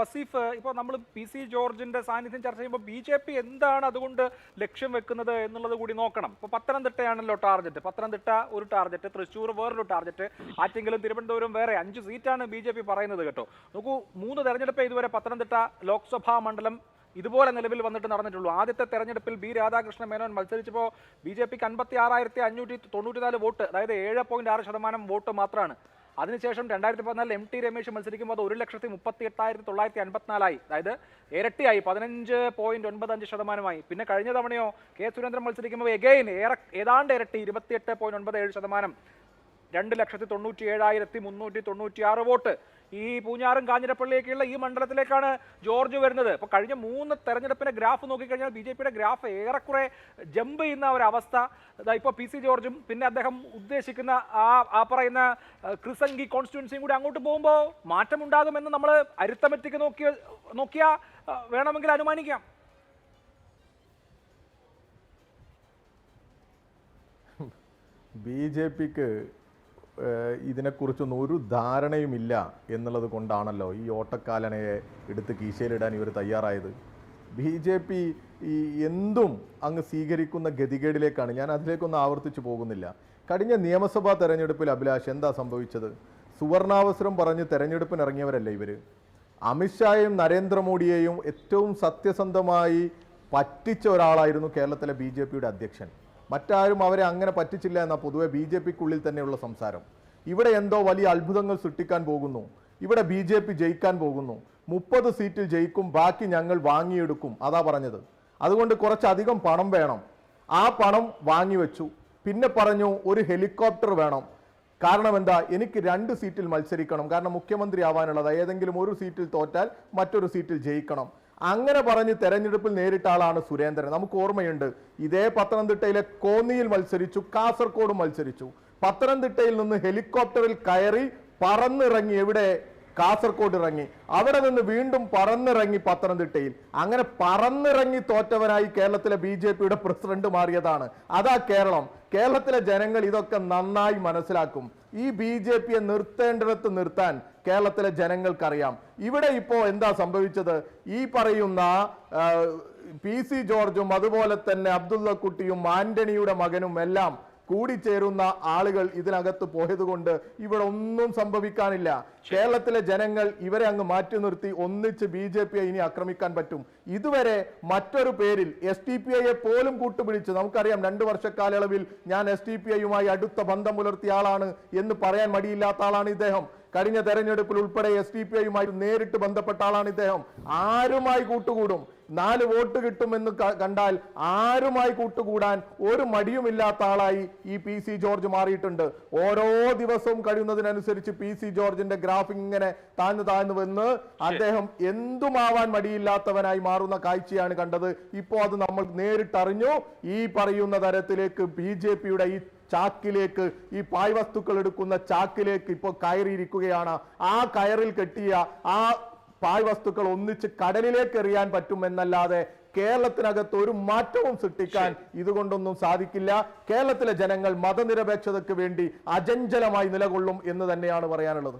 വസീഫ് ഇപ്പോൾ നമ്മൾ P C ജോർജിന്റെ സാന്നിധ്യം ചർച്ച ചെയ്യുമ്പോൾ ബി ജെ പി എന്താണ് അതുകൊണ്ട് ലക്ഷ്യം വെക്കുന്നത് എന്നുള്ളത് കൂടി നോക്കണം. ഇപ്പോൾ പത്തനംതിട്ടയാണല്ലോ ടാർഗറ്റ് പത്തനംതിട്ട ഒരു ടാർഗറ്റ് തൃശ്ശൂർ വേറൊരു ടാർഗറ്റ് ആറ്റെങ്കിലും തിരുവനന്തപുരം വേറെ അഞ്ച് സീറ്റാണ് ബി ജെ പി പറയുന്നത് കേട്ടോ. നോക്കൂ മൂന്ന് തെരഞ്ഞെടുപ്പ് ഇതുവരെ പത്തനംതിട്ട ലോക്സഭാ മണ്ഡലം ഇതുപോലെ നിലവിൽ വന്നിട്ട് നടന്നിട്ടുള്ളൂ. ആദ്യത്തെ തെരഞ്ഞെടുപ്പിൽ ബി രാധാകൃഷ്ണ മേനോൻ മത്സരിച്ചപ്പോൾ ബി ജെ പിക്ക് അൻപത്തി ആറായിരത്തി അഞ്ഞൂറ്റി തൊണ്ണൂറ്റിനാല് വോട്ട് അതായത് ഏഴ് പോയിന്റ് ആറ് ശതമാനം വോട്ട് മാത്രമാണ് അതിനുശേഷം രണ്ടായിരത്തി പതിനാലിൽ എം ടി രമേശ് മത്സരിക്കുമ്പോൾ അത് ഒരു ലക്ഷത്തി മുപ്പത്തി എട്ടായിരത്തി തൊള്ളായിരത്തി അൻപത്തിനാലായി. അതായത് ഇരട്ടിയായി പതിനഞ്ച് പോയിന്റ് ഒൻപത് അഞ്ച് ശതമാനമായി. പിന്നെ കഴിഞ്ഞ തവണയോ കെ സുരേന്ദ്രൻ മത്സരിക്കുമ്പോൾ എഗെയിൻ ഏറെ ഏതാണ്ട് ഇരട്ടി ഇരുപത്തിയെട്ട് പോയിന്റ് ഒൻപത് ഏഴ് ശതമാനം. രണ്ട് ലക്ഷത്തി തൊണ്ണൂറ്റി ഏഴായിരത്തി മുന്നൂറ്റി തൊണ്ണൂറ്റി ആറ് വോട്ട് ഈ പൂഞ്ഞാറും കാഞ്ഞിരപ്പള്ളിയൊക്കെയുള്ള ഈ മണ്ഡലത്തിലേക്കാണ് ജോർജ് വരുന്നത്. അപ്പോൾ കഴിഞ്ഞ മൂന്ന് തെരഞ്ഞെടുപ്പിന്റെ ഗ്രാഫ് നോക്കിക്കഴിഞ്ഞാൽ ബി ജെ പിയുടെ ഗ്രാഫ് ഏറെക്കുറെ ജമ്പ് ചെയ്യുന്ന ഒരവസ്ഥ. ഇപ്പോൾ പി സി ജോർജും പിന്നെ അദ്ദേഹം ഉദ്ദേശിക്കുന്ന ആ ആ പറയുന്ന ക്രിസംഗി കോൺസ്റ്റിറ്റ്യുവൻസിയും കൂടി അങ്ങോട്ട് പോകുമ്പോൾ മാറ്റമുണ്ടാകുമെന്ന് നമ്മൾ അരിത്തമെറ്റിക്ക് നോക്കിയ നോക്കിയാൽ വേണമെങ്കിൽ അനുമാനിക്കാം. ബി ജെ പിക്ക് ഇതിനെക്കുറിച്ചൊന്നും ഒരു ധാരണയുമില്ല എന്നുള്ളത് കൊണ്ടാണല്ലോ ഈ ഓട്ടക്കാലനയെ എടുത്ത് കീശയിലിടാൻ ഇവർ തയ്യാറായത്. ബി ജെ പി ഈ എന്തും അങ്ങ് സ്വീകരിക്കുന്ന ഗതികേടിലേക്കാണ്. ഞാൻ അതിലേക്കൊന്നും ആവർത്തിച്ചു പോകുന്നില്ല. കഴിഞ്ഞ നിയമസഭാ തെരഞ്ഞെടുപ്പിൽ അഭിലാഷ് എന്താ സംഭവിച്ചത്? സുവർണാവസരം പറഞ്ഞ് തെരഞ്ഞെടുപ്പിന് ഇറങ്ങിയവരല്ലേ ഇവർ? അമിത്ഷായെയും നരേന്ദ്രമോദിയെയും ഏറ്റവും സത്യസന്ധമായി പറ്റിച്ച ഒരാളായിരുന്നു കേരളത്തിലെ ബി അധ്യക്ഷൻ. മറ്റാരും അവരെ അങ്ങനെ പറ്റിച്ചില്ല എന്ന പൊതുവെ ബി ജെ പിക്കുള്ളിൽ തന്നെയുള്ള സംസാരം. ഇവിടെ എന്തോ വലിയ അത്ഭുതങ്ങൾ സൃഷ്ടിക്കാൻ പോകുന്നു. ഇവിടെ ബി ജെ പി ജയിക്കാൻ പോകുന്നു. മുപ്പത് സീറ്റിൽ ജയിക്കും ബാക്കി ഞങ്ങൾ വാങ്ങിയെടുക്കും അതാ പറഞ്ഞത്. അതുകൊണ്ട് കുറച്ചധികം പണം വേണം. ആ പണം വാങ്ങിവെച്ചു. പിന്നെ പറഞ്ഞു ഒരു ഹെലികോപ്റ്റർ വേണം. കാരണം എന്താ? എനിക്ക് രണ്ട് സീറ്റിൽ മത്സരിക്കണം. കാരണം മുഖ്യമന്ത്രി ആവാനുള്ളത്. ഏതെങ്കിലും ഒരു സീറ്റിൽ തോറ്റാൽ മറ്റൊരു സീറ്റിൽ ജയിക്കണം. അങ്ങനെ പറഞ്ഞ് തെരഞ്ഞെടുപ്പിൽ നേരിട്ട ആളാണ് സുരേന്ദ്രൻ. നമുക്ക് ഓർമ്മയുണ്ട് ഇതേ പത്തനംതിട്ടയിലെ കോന്നിയിൽ മത്സരിച്ചു കാസർഗോഡ് മത്സരിച്ചു. പത്തനംതിട്ടയിൽ നിന്ന് ഹെലികോപ്റ്ററിൽ കയറി പറന്നിറങ്ങി എവിടെ? കാസർഗോഡ് ഇറങ്ങി. അവിടെ നിന്ന് വീണ്ടും പറന്നിറങ്ങി പത്തനംതിട്ടയിൽ. അങ്ങനെ പറന്നിറങ്ങി തോറ്റവനായി കേരളത്തിലെ ബി ജെ പിയുടെ പ്രസിഡന്റ് മാറിയതാണ്. അതാ കേരളം. കേരളത്തിലെ ജനങ്ങൾ ഇതൊക്കെ നന്നായി മനസ്സിലാക്കും. ഈ ബി ജെ പിയെ നിർത്തേണ്ടിടത്ത് നിർത്താൻ കേരളത്തിലെ ജനങ്ങൾക്കറിയാം. ഇവിടെ ഇപ്പോൾ എന്താ സംഭവിച്ചത്? ഈ പറയുന്ന പി സി ജോർജും അതുപോലെ തന്നെ അബ്ദുള്ള കുട്ടിയും ആന്റണിയുടെ മകനും എല്ലാം കൂടിച്ചേരുന്ന ആളുകൾ ഇതിനകത്ത് പോയതുകൊണ്ട് ഇവിടെ ഒന്നും സംഭവിക്കാനില്ല. കേരളത്തിലെ ജനങ്ങൾ ഇവരെ അങ്ങ് മാറ്റി നിർത്തി ഒന്നിച്ച് ബി ജെ പിയെ ഇനി ആക്രമിക്കാൻ പറ്റും. ഇതുവരെ മറ്റൊരു പേരിൽ എസ് ടി പി ഐയെ പോലും കൂട്ടുപിടിച്ച് നമുക്കറിയാം രണ്ട് വർഷക്കാലയളവിൽ ഞാൻ എസ് ടി പി ഐയുമായി അടുത്ത ബന്ധം പുലർത്തിയ ആളാണ് എന്ന് പറയാൻ മടിയില്ലാത്ത ആളാണ് ഇദ്ദേഹം. കഴിഞ്ഞ തെരഞ്ഞെടുപ്പിൽ ഉൾപ്പെടെ എസ് ഡി പി ഐയുമായി നേരിട്ട് ബന്ധപ്പെട്ട ആളാണ് ഇദ്ദേഹം. ആരുമായി കൂട്ടുകൂടും? നാല് വോട്ട് കിട്ടുമെന്ന് കണ്ടാൽ ആരുമായി കൂട്ടുകൂടാൻ ഒരു മടിയുമില്ലാത്ത ആളായി ഈ പി സി ജോർജ് മാറിയിട്ടുണ്ട്. ഓരോ ദിവസവും കഴിയുന്നതിനനുസരിച്ച് പി സി ജോർജിന്റെ ഗ്രാഫ് ഇങ്ങനെ താഴ്ന്നു താഴ്ന്നു വന്ന് അദ്ദേഹം എന്തുമാവാൻ മടിയില്ലാത്തവനായി മാറുന്ന കാഴ്ചയാണ് കണ്ടത്. ഇപ്പോൾ അത് നമ്മൾ നേരിട്ടറിഞ്ഞു. ഈ പറയുന്ന തരത്തിലേക്ക് ബി ജെ പിയുടെ ഈ ചാക്കിലേക്ക് ഈ പായ് വസ്തുക്കൾ എടുക്കുന്ന ചാക്കിലേക്ക് ഇപ്പോൾ കയറിയിരിക്കുകയാണ്. ആ കയറിൽ കെട്ടിയ ആ പായ്വസ്തുക്കൾ ഒന്നിച്ച് കടലിലേക്ക് എറിയാൻ പറ്റുമെന്നല്ലാതെ കേരളത്തിനകത്ത് ഒരു മാറ്റവും സൃഷ്ടിക്കാൻ ഇതുകൊണ്ടൊന്നും സാധിക്കില്ല. കേരളത്തിലെ ജനങ്ങൾ മതനിരപേക്ഷതയ്ക്ക് വേണ്ടി അചഞ്ചലമായി നിലകൊള്ളും എന്ന് തന്നെയാണ് പറയാനുള്ളത്.